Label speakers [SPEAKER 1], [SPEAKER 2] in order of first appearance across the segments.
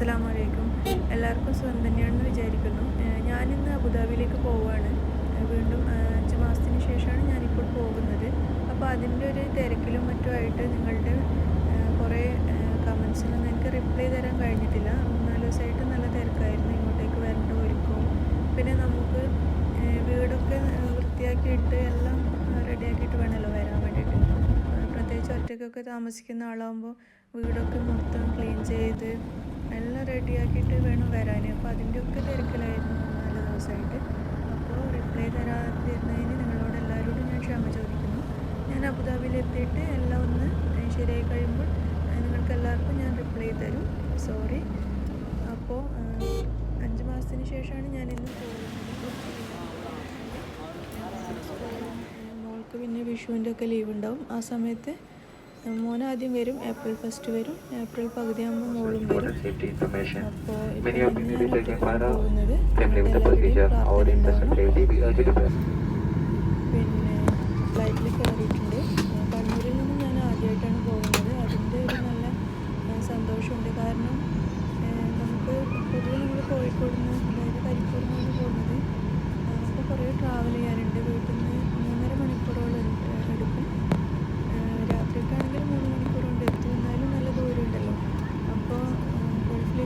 [SPEAKER 1] അസ്സലാമു അലൈക്കും എല്ലാവർക്കും സുഖം തന്നെയാണെന്ന് വിചാരിക്കുന്നു. ഞാനിന്ന് അബുദാബിയിലേക്ക് പോവുകയാണ് വീണ്ടും അഞ്ച് മാസത്തിന് ശേഷമാണ് ഞാനിപ്പോൾ പോകുന്നത്. അപ്പോൾ അതിന്റെ ഒരു തിരക്കിലും മറ്റുമായിട്ട് നിങ്ങളുടെ കുറേ കമൻസിനൊന്നും എനിക്ക് റിപ്ലൈ തരാൻ കഴിഞ്ഞിട്ടില്ല. മൂന്നാൽ ദിവസമായിട്ട് നല്ല തിരക്കായിരുന്നു. ഇങ്ങോട്ടേക്ക് വരേണ്ട ഒരുക്കവും. പിന്നെ നമുക്ക് വീടൊക്കെ വൃത്തിയാക്കിയിട്ട് എല്ലാം റെഡിയാക്കിയിട്ട് വേണമല്ലോ വരാൻ വേണ്ടിയിട്ട്. പ്രത്യേകിച്ച് ഒറ്റയ്ക്കൊക്കെ താമസിക്കുന്ന ആളാകുമ്പോൾ വീടൊക്കെ മൊത്തം ക്ലീൻ ചെയ്ത് എല്ലാം റെഡിയാക്കിയിട്ട് വേണം വരാൻ. അപ്പോൾ അതിന്റെയൊക്കെ തിരക്കിലായിരുന്നു നാല് ദിവസമായിട്ട്. അപ്പോൾ റിപ്ലൈ തരാതിരുന്നതിന് നിങ്ങളോട് എല്ലാവരോടും ഞാൻ ക്ഷമ ചോദിക്കുന്നു. ഞാൻ അബുദാബിയിൽ എത്തിയിട്ട് എല്ലാം ഒന്ന് ശരിയായി കഴിയുമ്പോൾ നിങ്ങൾക്ക് എല്ലാവർക്കും ഞാൻ റിപ്ലൈ തരും. സോറി അപ്പോൾ അഞ്ച് മാസത്തിന് ശേഷമാണ് ഞാൻ ഇന്ന് പോകുന്നത് മോൾക്ക് പിന്നെ വിഷുവിന്റെ ഒക്കെ ലീവ് ഉണ്ടാവും. ആ സമയത്ത് മോൻ ആദ്യം വരും ഏപ്രിൽ ഫസ്റ്റ് വരും ഏപ്രിൽ പകുതിയാകുമ്പോൾ മോളും വരും. അപ്പോൾ പോകുന്നത്. പിന്നെ ഫ്ലൈറ്റിൽ കയറിയിട്ടുണ്ട്. കണ്ണൂരിൽ നിന്ന് ഞാൻ ആദ്യമായിട്ടാണ് പോകുന്നത്. അതിന്റെ ഒരു നല്ല സന്തോഷമുണ്ട്. കാരണം നമുക്ക് പൊതുവെ നമ്മൾ കോഴിക്കോട് നിന്ന് അതായത് കരിപ്പൂരിൽ നിന്ന് പോകുന്നത് അപ്പോൾ കുറേ ട്രാവൽ ചെയ്യാനുണ്ട് വീട്ടിൽ നിന്ന്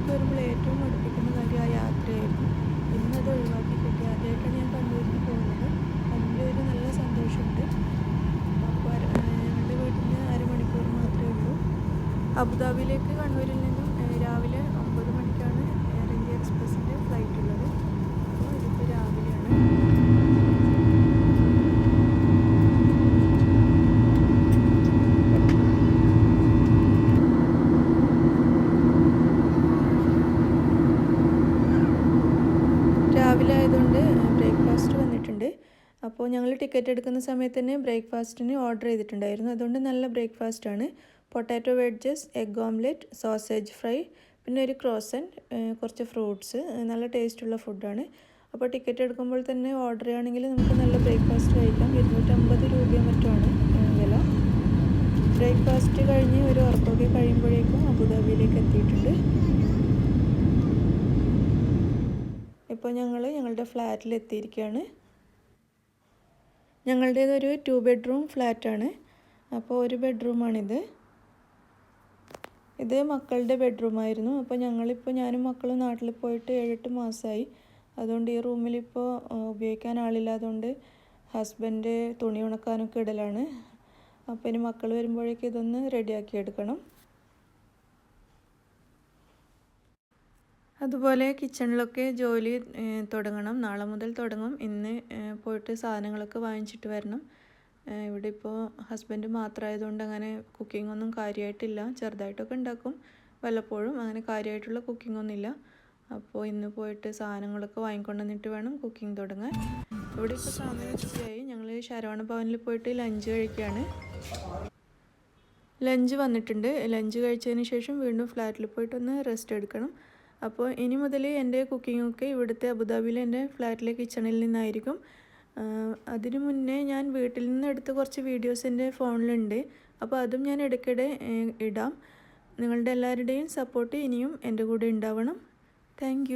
[SPEAKER 1] ഗൾഫിലേക്ക് വരുമ്പോൾ ഏറ്റവും അടുപ്പിക്കുന്ന കാര്യം ആ യാത്രയായിരുന്നു. ഇന്നത് ഒഴിവാക്കി കിട്ടി. ആദ്യമായിട്ടാണ് ഞാൻ കണ്ണൂരിൽ പോകുന്നത്. ഒരു നല്ല സന്തോഷമുണ്ട്. അപ്പോൾ ഞങ്ങളുടെ വീട്ടിൽ നിന്ന് അരമണിക്കൂർ മാത്രമേ ഉള്ളൂ. അബുദാബിയിലേക്ക് കണ്ണൂരിൽ നിന്നും അപ്പോൾ ഞങ്ങൾ ടിക്കറ്റ് എടുക്കുന്ന സമയത്ത് തന്നെ ബ്രേക്ക്ഫാസ്റ്റിന് ഓർഡർ ചെയ്തിട്ടുണ്ടായിരുന്നു. അതുകൊണ്ട് നല്ല ബ്രേക്ക്ഫാസ്റ്റ് ആണ് potato wedges egg omelette sausage fry പിന്നെ ഒരു ക്രോസൻ കുറച്ച് ഫ്രൂട്ട്സ് നല്ല ടേസ്റ്റുള്ള ഫുഡാണ്. അപ്പോൾ ടിക്കറ്റ് എടുക്കുമ്പോൾ തന്നെ ഓർഡർ ചെയ്യുകയാണെങ്കിൽ നമുക്ക് നല്ല ബ്രേക്ക്ഫാസ്റ്റ് കഴിക്കാം. ഇരുന്നൂറ്റമ്പത് രൂപയോ മറ്റുമാണ് വില. ബ്രേക്ക്ഫാസ്റ്റ് കഴിഞ്ഞ് ഒരു ഉറക്കമൊക്കെ കഴിയുമ്പോഴേക്കും അബുദാബിയിലേക്ക് എത്തിയിട്ടുണ്ട്. ഇപ്പോൾ ഞങ്ങൾ ഞങ്ങളുടെ ഫ്ലാറ്റിൽ എത്തിയിരിക്കുകയാണ് ഞങ്ങളുടേതൊരു ടു ബെഡ്റൂം ഫ്ലാറ്റാണ് അപ്പോൾ ഒരു ബെഡ്റൂമാണിത് ഇത് മക്കളുടെ ബെഡ്റൂമായിരുന്നു അപ്പോൾ ഞങ്ങളിപ്പോൾ ഞാനും മക്കളും നാട്ടിൽ പോയിട്ട് ഏഴെട്ട് മാസമായി. അതുകൊണ്ട് ഈ റൂമിലിപ്പോൾ ഉപയോഗിക്കാൻ ആളില്ലാത്തതുകൊണ്ട് ഹസ്ബൻഡ് തുണി ഉണക്കാനൊക്കെ ഇടലാണ്. അപ്പോൾ ഇനി മക്കൾ വരുമ്പോഴേക്കും ഇതൊന്ന് റെഡിയാക്കി എടുക്കണം. അതുപോലെ കിച്ചണിലൊക്കെ ജോലി തുടങ്ങണം. നാളെ മുതൽ തുടങ്ങും. ഇന്ന് പോയിട്ട് സാധനങ്ങളൊക്കെ വാങ്ങിച്ചിട്ട് വരണം. ഇവിടെ ഇപ്പോൾ ഹസ്ബൻഡ് മാത്രമായതുകൊണ്ട് അങ്ങനെ കുക്കിംഗ് ഒന്നും കാര്യമായിട്ടില്ല ചെറുതായിട്ടൊക്കെ ഉണ്ടാക്കും. വല്ലപ്പോഴും അങ്ങനെ കാര്യമായിട്ടുള്ള കുക്കിംഗ് ഒന്നുമില്ല അപ്പോൾ ഇന്ന് പോയിട്ട് സാധനങ്ങളൊക്കെ വാങ്ങിക്കൊണ്ടുവന്നിട്ട് വേണം കുക്കിംഗ് തുടങ്ങാൻ. ഇവിടെ ഇപ്പോൾ സമയം ഉച്ചയായി. ഞങ്ങൾ ശരവണ ഭവനിൽ പോയിട്ട് ലഞ്ച് കഴിക്കുകയാണ് ലഞ്ച് വന്നിട്ടുണ്ട്. ലഞ്ച് കഴിച്ചതിന് ശേഷം വീണ്ടും ഫ്ലാറ്റിൽ പോയിട്ടൊന്ന് റെസ്റ്റ് എടുക്കണം. അപ്പോൾ ഇനി മുതൽ എന്റെ കുക്കിങ്ങൊക്കെ ഇവിടുത്തെ അബുദാബിയിലെ എന്റെ ഫ്ലാറ്റിലെ കിച്ചണിൽ നിന്നായിരിക്കും. അതിനു മുന്നേ ഞാൻ വീട്ടിൽ നിന്ന് എടുത്ത കുറച്ച് വീഡിയോസ് എന്റെ ഫോണിലുണ്ട്. അപ്പോൾ അതും ഞാൻ ഇടയ്ക്കിടെ ഇടാം. നിങ്ങളുടെ എല്ലാവരുടെയും സപ്പോർട്ട് ഇനിയും എന്റെ കൂടെ ഉണ്ടാവണം. താങ്ക്